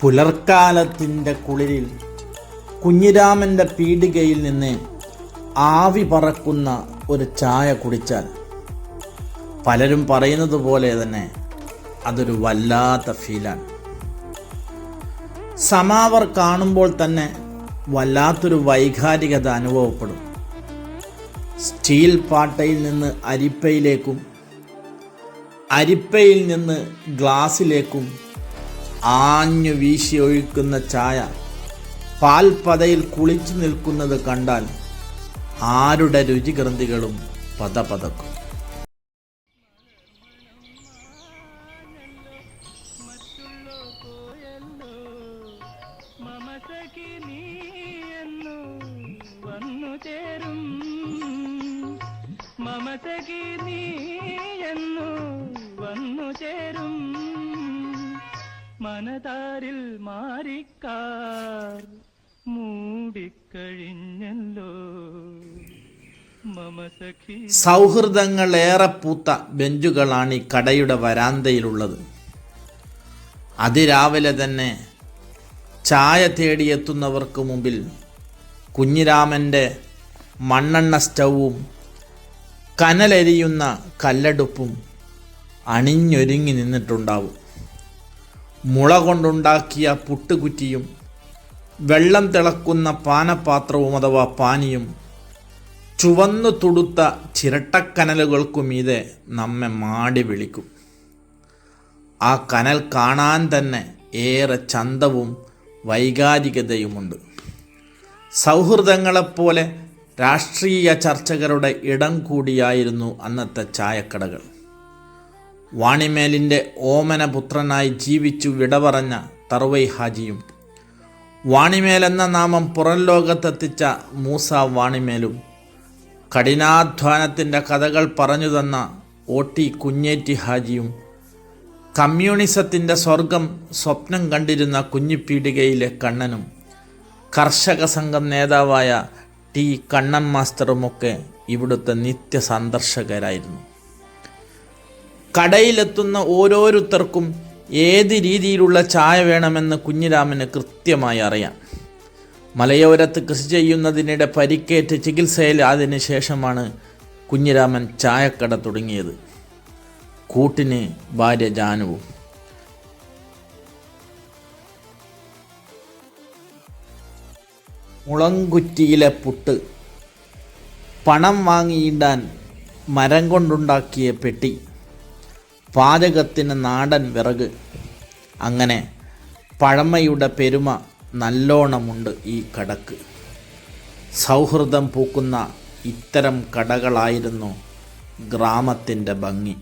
പുലർക്കാലത്തിന്റെ കുളിരിൽ കുഞ്ഞിരാമന്റെ പീടികയിൽ നിന്ന് ആവി പറക്കുന്ന ഒരു ചായ കുടിച്ചാൽ പലരും പറയുന്നത് പോലെ തന്നെ അതൊരു വല്ലാത്ത ഫീലാണ്. സമാവർ കാണുമ്പോൾ തന്നെ വല്ലാത്തൊരു വൈകാരികത അനുഭവപ്പെടും. സ്റ്റീൽ പാട്ടയിൽ നിന്ന് അരിപ്പയിലേക്കും അരിപ്പയിൽ നിന്ന് ഗ്ലാസ്സിലേക്കും ആഞ്ഞു വീശി ഒഴിക്കുന്ന ചായ. പാൽപതയിൽ കുളിച്ചു നിൽക്കുന്നത് കണ്ടാൽ ആരുടെ രുചിഗ്രന്ഥികളും പതപതക്കും. മമതയ്ക്ക് നീയെന്നു വന്നു ചേരും വന്നു ചേരും. മനതാരിൽ മാറിക്കാർ മൂടിക്കഴിഞ്ഞല്ലോ. ഏറെ പൂത്ത ബെഞ്ചുകളാണ് ഈ കടയുടെ വരാന്തയിലുള്ളത്. അതിരാവിലെ തന്നെ ചായ തേടിയെത്തുന്നവർക്ക് മുമ്പിൽ കുഞ്ഞിരാമന്റെ മണ്ണെണ്ണ സ്റ്റൗവും കനലെരിയുന്ന കല്ലടുപ്പും അണിഞ്ഞൊരുങ്ങി നിന്നിട്ടുണ്ടാവും. മുള കൊണ്ടുണ്ടാക്കിയ പുട്ടുകുറ്റിയും വെള്ളം തിളക്കുന്ന പാനപാത്രവും അഥവാ പാനിയും ചുവന്നു തുടുത്ത ചിരട്ടക്കനലുകൾക്കുമീതെ നമ്മെ മാടി വിളിക്കും. ആ കനൽ കാണാൻ തന്നെ ഏറെ ചന്തവും വൈകാരികതയുമുണ്ട്. സൗഹൃദങ്ങളെപ്പോലെ രാഷ്ട്രീയ ചർച്ചകളുടെ ഇടം കൂടിയായിരുന്നു അന്നത്തെ ചായക്കടകൾ. വാണിമേലിന്റെ ഓമനപുത്രനായി ജീവിച്ചു വിടപറഞ്ഞ തറുവൈ ഹാജിയും. വാണിമേൽ എന്ന നാമം പുറം ലോകത്തെത്തിച്ച മൂസ വാണിമേലും. കഠിനാധ്വാനത്തിന്റെ കഥകൾ പറഞ്ഞു തന്ന ഒ ടി കുഞ്ഞേറ്റി ഹാജിയും. കമ്മ്യൂണിസത്തിന്റെ സ്വർഗം സ്വപ്നം കണ്ടിരുന്ന കുഞ്ഞിപ്പീടികയിലെ കണ്ണനും. കർഷക സംഘം നേതാവായ ടി കണ്ണൻ മാസ്റ്ററുമൊക്കെ ഇവിടുത്തെ നിത്യ സന്ദർശകരായിരുന്നു കടയിലെത്തുന്ന ഓരോരുത്തർക്കും ഏത് രീതിയിലുള്ള ചായ വേണമെന്ന് കുഞ്ഞിരാമന് കൃത്യമായി അറിയാം. മലയോരത്ത് കൃഷി ചെയ്യുന്നതിനിടെ പരിക്കേറ്റ് ചികിത്സയിൽ അതിന് ശേഷമാണ് കുഞ്ഞിരാമൻ ചായക്കട തുടങ്ങിയത്. കൂട്ടിന് ഭാര്യ ജാനുവും. മുളങ്കുറ്റിയിലെ പുട്ട്. പണം വാങ്ങിയിടാൻ മരം കൊണ്ടുണ്ടാക്കിയ പെട്ടി. പാചകത്തിന് നാടൻ വിറക്. അങ്ങനെ പഴമയുടെ പെരുമ നല്ലോണമുണ്ട് ഈ കടക്ക്. സൗഹൃദം പൂക്കുന്ന ഇത്തരം കടകളായിരുന്നു ഗ്രാമത്തിന്റെ ഭംഗി.